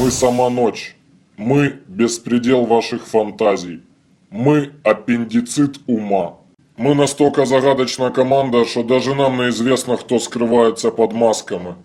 Мы сама ночь. Мы беспредел ваших фантазий. Мы аппендицит ума. Мы настолько загадочная команда, что даже нам неизвестно, кто скрывается под масками.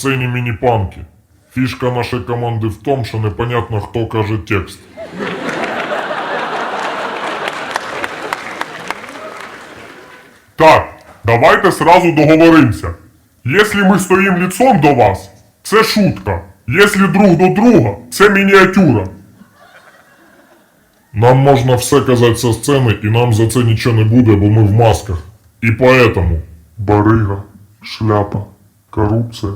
сцені міні-панки. Фішка нашої команди в тому, що непонятно, хто каже текст. Так, давайте сразу договоримся. Если мы стоим лицом до вас, це шутка. Если друг до друга, це мініатюра. Нам можна все казати со сцени, і нам за це нічого не буде, бо ми в масках. І поэтому барига, шляпа, коррупция,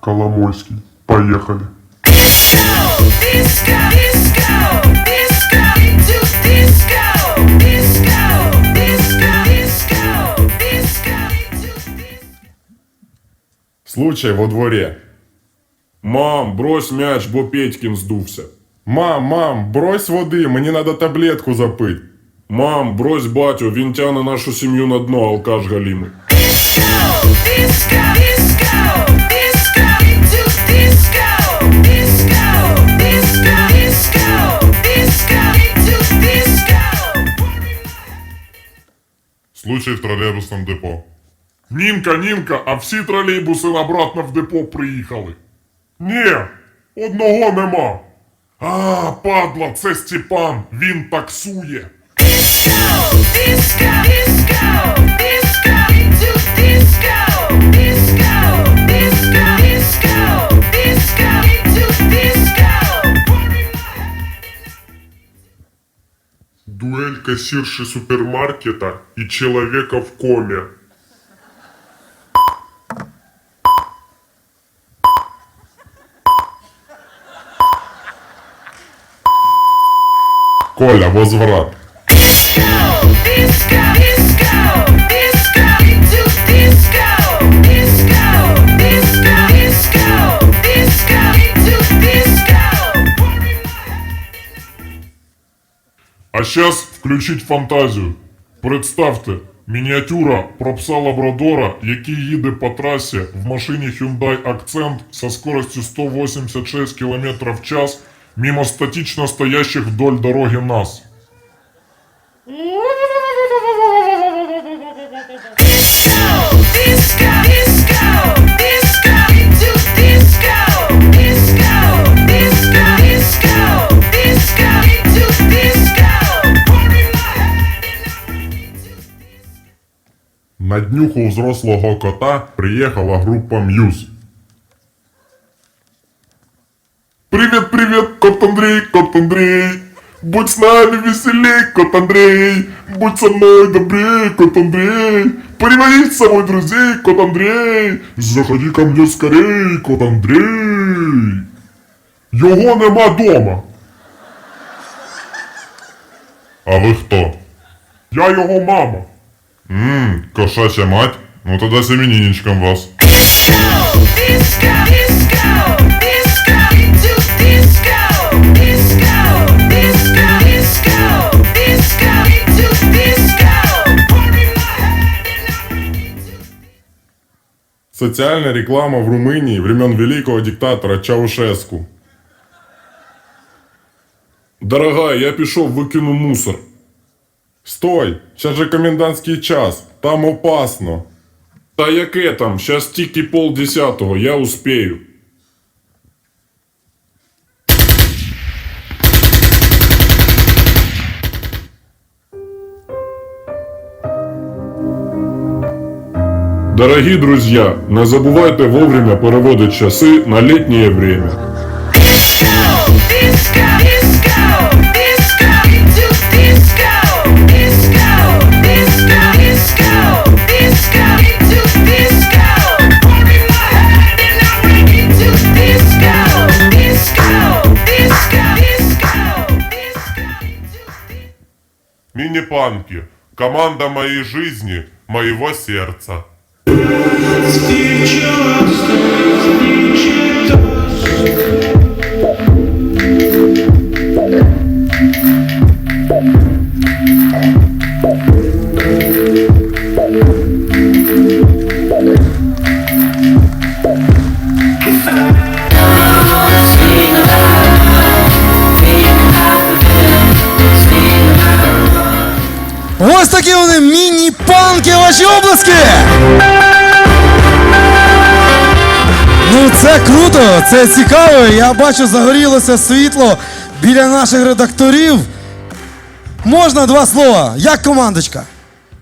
Коломойский. Поехали. Disco, disco, disco, disco, into disco, disco, disco, disco, disco, into disco. Случай во дворе. Мам, брось мяч, бо Петькін здувся. Мам, мам, брось води, мені надо таблетку запить. Мам, брось батю, він тягне нашу сім'ю на дно, алкаш галімий. Disco, disco, disco, В тролейбусному депо. Нінка, Нінка, а всі тролейбуси обратно в депо приїхали. Ні, одного нема. А, падла, це Степан, він таксує. Disco, disco, disco, Дуэль кассирши супермаркета и человека в коме. Коля, возврат. Сейчас включить фантазію. Представте, мініатюра про пса Лабрадора, який їде по трасі в машині Hyundai Accent со скоростю 186 км в час мимо статично стоящих вдоль дороги нас. На днюху взрослого кота приехала группа Мьюз. Привет, кот Андрей, кот Андрей. Будь с нами веселей, кот Андрей. Будь со мной добрей, кот Андрей. Приводи с собой друзей, кот Андрей. Заходи ко мне скорей, кот Андрей. Його нема дома. А ви хто? Я його мама. Ммм, кошача мать? Ну тогда с именинничком вас. Социальная реклама в Румынии времен великого диктатора Чаушеску. Дорогая, я пішов, викину мусор. Стой, сейчас же комендантский час, там опасно. Та яке там? Щас тільки полдесятого, я успею. Дорогие друзья, не забывайте вовремя переводить часы на летнее время. Мини-панки. Команда моей жизни, моего сердца. Ось міні-панки, ваші обласки! Ну це круто, це цікаво. Я бачу, загорілося світло біля наших редакторів. Можна два слова? Як командочка?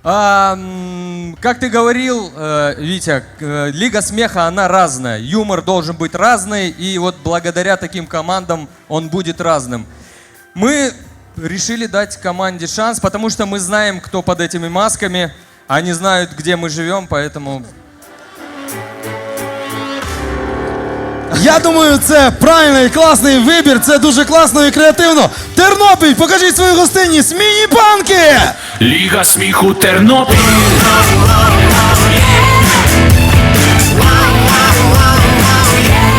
А, м, как ты говорил, э, Витя, э, Лига смеха, она разная. Юмор должен быть разный, и вот благодаря таким командам он будет разным. Мы решили дать команде шанс, потому что мы знаем, кто под этими масками. Они знают, где мы живем, поэтому Я думаю, це правильний класний вибір. Це дуже класно і креативно. Тернопіль, покажіть свою гостинність. Міні-панки! Ліга сміху Тернопіль